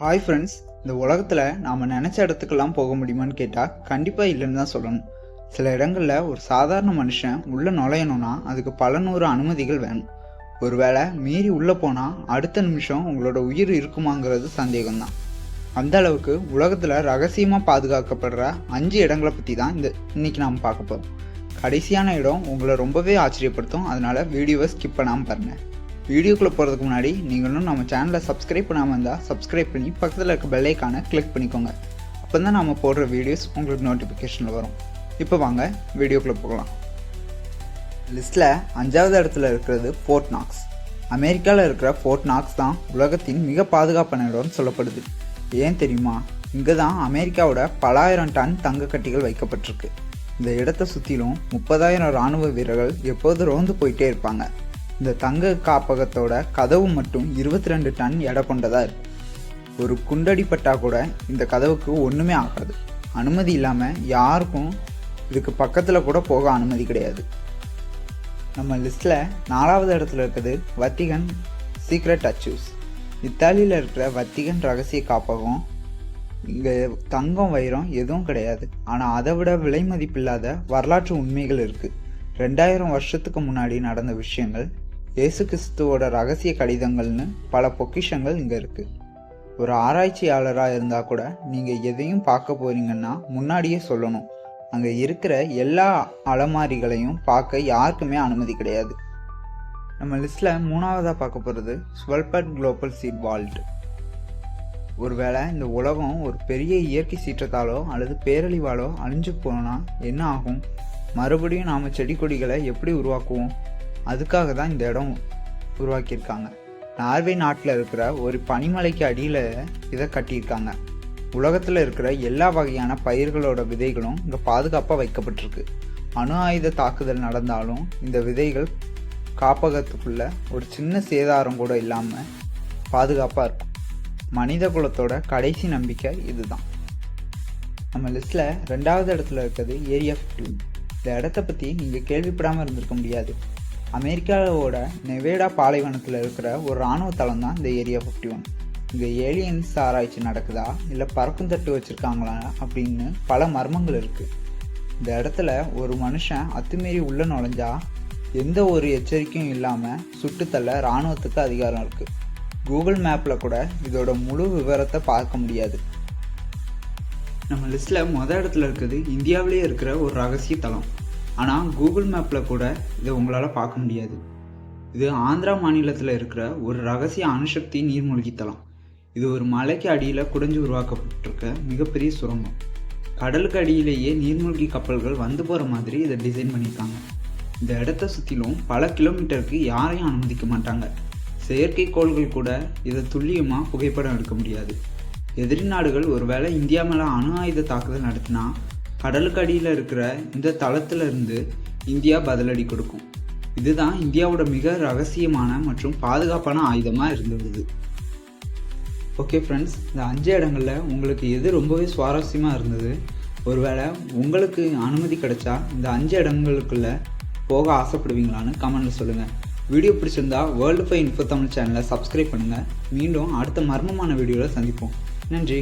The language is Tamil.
ஹாய் ஃப்ரெண்ட்ஸ் இந்த உலகத்தில் நாம் நினச்ச இடத்துக்கெல்லாம் போக முடியுமான்னு கேட்டால் கண்டிப்பாக இல்லைன்னு தான் சொல்லணும். சில இடங்களில் ஒரு சாதாரண மனுஷன் உள்ளே நுழையணும்னா அதுக்கு பல நூறு அனுமதிகள் வேணும். ஒருவேளை மீறி உள்ளே போனால் அடுத்த நிமிஷம் உங்களோட உயிர் இருக்குமாங்கிறது சந்தேகம்தான். அந்த அளவுக்கு உலகத்தில் ரகசியமாக பாதுகாக்கப்படுற அஞ்சு இடங்களை பற்றி தான் இந்த இன்னைக்கு நாம் பார்க்க போகிறோம் கடைசியான இடம் உங்களை ரொம்பவே ஆச்சரியப்படுத்தும். அதனால் வீடியோவை ஸ்கிப் பண்ணாமல் பாருங்கள் வீடியோக்குள்ளே போகிறதுக்கு முன்னாடி நீங்கள் இன்னும் நம்ம சேனலை சப்ஸ்கிரைப் பண்ணாமல் இருந்தால் சப்ஸ்கிரைப் பண்ணி பக்கத்தில் இருக்க பெல்லைக்கான கிளிக் பண்ணிக்கோங்க. அப்போ தான் நம்ம போடுற வீடியோஸ் உங்களுக்கு நோட்டிஃபிகேஷனில் வரும். இப்போ வாங்க வீடியோக்குள்ளே போகலாம். லிஸ்ட்டில் அஞ்சாவது இடத்துல இருக்கிறது ஃபோர்ட் நாக்ஸ் அமெரிக்காவில் இருக்கிற ஃபோர்ட் நாக்ஸ் தான் உலகத்தின் மிக பாதுகாப்பான இடம்னு சொல்லப்படுது. ஏன் தெரியுமா? இங்கே தான் அமெரிக்காவோட பலாயிரம் டன் தங்க கட்டிகள் வைக்கப்பட்டிருக்கு. இந்த இடத்தை சுற்றிலும் முப்பதாயிரம் இராணுவ வீரர்கள் எப்போதும் ரோந்து போயிட்டே இருப்பாங்க. இந்த தங்க காப்பகத்தோட கதவு மட்டும் இருபத்தி ரெண்டு டன் எடை கொண்டதாக இருக்கு. ஒரு குண்டடிப்பட்டா கூட இந்த கதவுக்கு ஒன்றுமே ஆகாது. அனுமதி இல்லாமல் யாருக்கும் இதுக்கு பக்கத்தில் கூட போக அனுமதி கிடையாது. நம்ம லிஸ்ட்டில் நாலாவது இடத்துல இருக்குது வத்திகன் சீக்ரெட் அச்சூஸ் இத்தாலியில் இருக்கிற வத்திகன் ரகசிய காப்பகம். இங்கே தங்கம் வைரம் எதுவும் கிடையாது. ஆனால் அதை விட விலை மதிப்பில்லாத வரலாற்று உண்மைகள் இருக்குது ரெண்டாயிரம் வருஷத்துக்கு முன்னாடி நடந்த விஷயங்கள் இயேசு கிறிஸ்துவோட ரகசிய கடிதங்கள்னு பல பொக்கிஷங்கள் இங்கே இருக்குது ஒரு ஆராய்ச்சியாளராக இருந்தால் கூட நீங்கள் எதையும் பார்க்க போகிறீங்கன்னா முன்னாடியே சொல்லணும். அங்கே இருக்கிற எல்லா அலமாரிகளையும் பார்க்க யாருக்குமே அனுமதி கிடையாது. நம்ம லிஸ்ட்டில் மூணாவதாக பார்க்க போகிறது ஸ்வல்பட் குளோபல் சீட் வால்ட். ஒருவேளை இந்த உலகம் ஒரு பெரிய இயற்கை சீற்றத்தாலோ அல்லது பேரழிவாலோ அழிஞ்சு போனால் என்ன ஆகும்? மறுபடியும் நாம் செடி கொடிகளை எப்படி உருவாக்குவோம்? அதுக்காக தான் இந்த இடம் உருவாக்கியிருக்காங்க. நார்வே நாட்டில் இருக்கிற ஒரு பனிமலைக்கு அடியில் இதை கட்டியிருக்காங்க. உலகத்தில் இருக்கிற எல்லா வகையான பயிர்களோட விதைகளும் இங்கே பாதுகாப்பாக வைக்கப்பட்டிருக்கு. அணு ஆயுத தாக்குதல் நடந்தாலும் இந்த விதைகள் காப்பகத்துக்குள்ள ஒரு சின்ன சேதாரம் கூட இல்லாமல் பாதுகாப்பாக இருக்கும். மனித குலத்தோட கடைசி நம்பிக்கை இதுதான். நம்ம லிஸ்ட்டில் ரெண்டாவது இடத்துல இருக்கிறது ஏரியா ஃபிஃப்டீன் இந்த இடத்த பற்றி நீங்கள் கேள்விப்படாமல் இருந்திருக்க முடியாது. அமெரிக்காவோட நெவேடா பாலைவனத்தில் இருக்கிற ஒரு இராணுவ தளம் தான் இந்த ஏரியா ஃபிஃப்டி ஒன் இங்கே ஏலியன்ஸ் ஆராய்ச்சி நடக்குதா? இல்லை பறக்கும் தட்டு வச்சுருக்காங்களா? அப்படின்னு பல மர்மங்கள் இருக்குது இந்த இடத்துல ஒரு மனுஷன் அத்துமீறி உள்ளே நுழைஞ்சா எந்த ஒரு எச்சரிக்கையும் இல்லாமல் சுட்டுத்தள்ள இராணுவத்துக்கு அதிகாரம் இருக்குது கூகுள் மேப்பில் கூட இதோட முழு விவரத்தை பார்க்க முடியாது. நம்ம லிஸ்ட்டில் மொதல் இடத்துல இருக்குது இந்தியாவிலேயே இருக்கிற ஒரு ரகசிய தளம். ஆனால் கூகுள் மேப்பில் கூட இதை உங்களால் பார்க்க முடியாது. இது ஆந்திரா மாநிலத்தில் இருக்கிற ஒரு ரகசிய அணுசக்தி நீர்மூழ்கித்தலம் இது ஒரு மலைக்கு அடியில் குடைஞ்சு உருவாக்கப்பட்டிருக்க மிகப்பெரிய சுரங்கம். கடலுக்கு அடியிலேயே நீர்மூழ்கி கப்பல்கள் வந்து போகிற மாதிரி இதை டிசைன் பண்ணியிருக்காங்க. இந்த இடத்த சுற்றிலும் பல கிலோமீட்டருக்கு யாரையும் அனுமதிக்க மாட்டாங்க. செயற்கைக்கோள்கள் கூட இதை துல்லியமாக புகைப்படம் எடுக்க முடியாது. எதிரி நாடுகள் ஒருவேளை இந்தியா மேலே அணு ஆயுத தாக்குதல் நடத்தினா கடலுக்கு அடியில் இருக்கிற இந்த தளத்திலிருந்து இந்தியா பதிலடி கொடுக்கும். இதுதான் இந்தியாவோட மிக ரகசியமான மற்றும் பாதுகாப்பான ஆயுதமாக இருந்துள்ளது ஓகே ஃப்ரெண்ட்ஸ் இந்த அஞ்சு இடங்களில் உங்களுக்கு எது ரொம்பவே சுவாரஸ்யமாக இருந்தது? ஒருவேளை உங்களுக்கு அனுமதி கிடைச்சா இந்த அஞ்சு இடங்களுக்குள்ளே போக ஆசைப்படுவீங்களான்னு கமெண்டில் சொல்லுங்கள் வீடியோ பிடிச்சிருந்தா வேர்ல்டு ஃபை இன்ஃபோ தமிழ் சேனலை சப்ஸ்கிரைப் பண்ணுங்கள் மீண்டும் அடுத்த மர்மமான வீடியோவில் சந்திப்போம். நன்றி.